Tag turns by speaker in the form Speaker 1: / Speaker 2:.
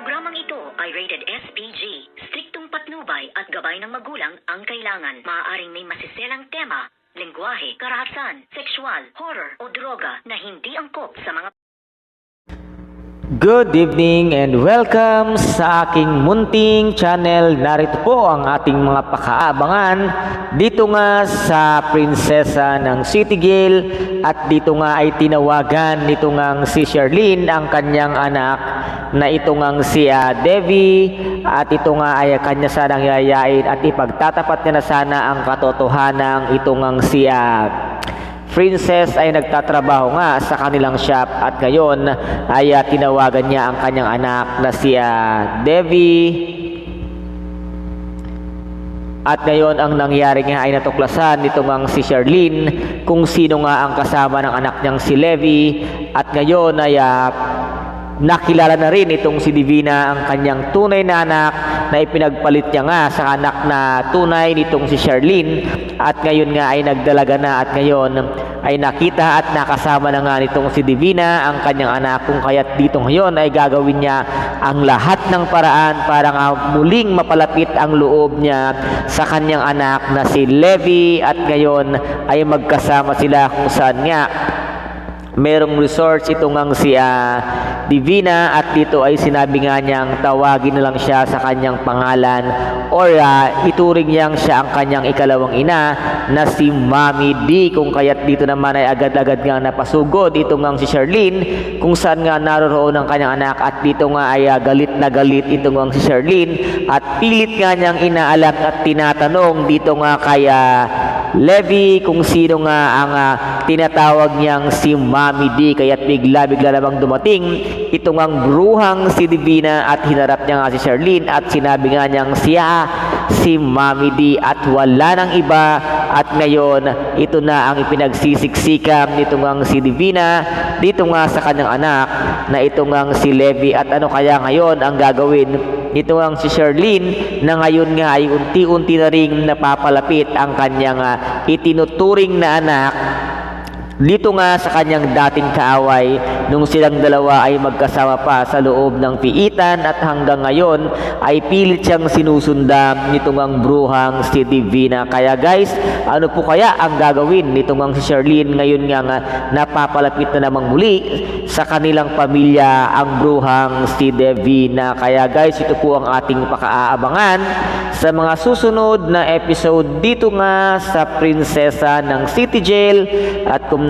Speaker 1: Programang ito ay rated SPG. Striktong patnubay at gabay ng magulang ang kailangan. Maaaring may masiselang tema, lengguwahe, karahasan, sexual, horror o droga na hindi angkop sa mga
Speaker 2: Good evening and welcome sa aking munting channel. Narito po ang ating mga pakaabangan dito nga sa prinsesa ng City Gale at dito nga ay tinawagan nito ngang si Charlene ang kanyang anak na ito ngang si ah, Devi at ito nga ay kanya sanang yayain at ipagtatapat niya na sana ang katotohanan ito ngang si ah, Princess ay nagtatrabaho nga sa kanilang shop at ngayon ay ah, tinawagan niya ang kanyang anak na si ah, Devi. At ngayon ang nangyari nga ay natuklasan nito ngang si Charlene kung sino nga ang kasama ng anak niyang si Levi. At ngayon ay ah, nakilala na rin itong si Divina ang kanyang tunay na anak na ipinagpalit niya nga sa anak na tunay nitong si Charlene. At ngayon nga ay nagdalaga na at ngayon ay nakita at nakasama na nga nitong si Divina ang kanyang anak. Kung kaya't dito ngayon ay gagawin niya ang lahat ng paraan para nga muling mapalapit ang loob niya sa kanyang anak na si Levi. At ngayon ay magkasama sila kung saan nga merong resource ito ngang si ah, Divina at dito ay sinabi nga niyang tawagin na lang siya sa kanyang pangalan or ah, ituring niyang siya ang kanyang ikalawang ina na si Mami D. Kung kaya't dito naman ay agad-agad nga napasugod. Ito ngang si Charlene kung saan nga naroroon ang kanyang anak. At dito nga ay ah, galit na galit ito ngang si Charlene. At pilit nga niyang inaalak at tinatanong dito nga kaya Levi kung sino nga ang ah, tinatawag niyang si Mami D kaya't bigla-bigla namang dumating ito ngang bruhang si Divina at hinarap niya nga si Charlene at sinabi nga niyang siya si Mami D at wala nang iba. At ngayon ito na ang ipinagsisiksikan nito ngang si Divina dito nga sa kanyang anak na ito ngang si Levi. At ano kaya ngayon ang gagawin ito ang si Charlene na ngayon nga ay unti-unti na ring napapalapit ang kanyang ah, itinuturing na anak dito nga sa kanyang dating kaaway nung silang dalawa ay magkasama pa sa loob ng piitan at hanggang ngayon ay pilit siyang sinusundam nitong ang bruhang si Divina. Kaya guys, ano po kaya ang gagawin nitong ang si Charlene ngayon nga nga napapalapit na namang muli sa kanilang pamilya ang bruhang si Divina. Kaya guys, ito po ang ating pakaabangan sa mga susunod na episode dito nga sa Prinsesa ng City Jail at kung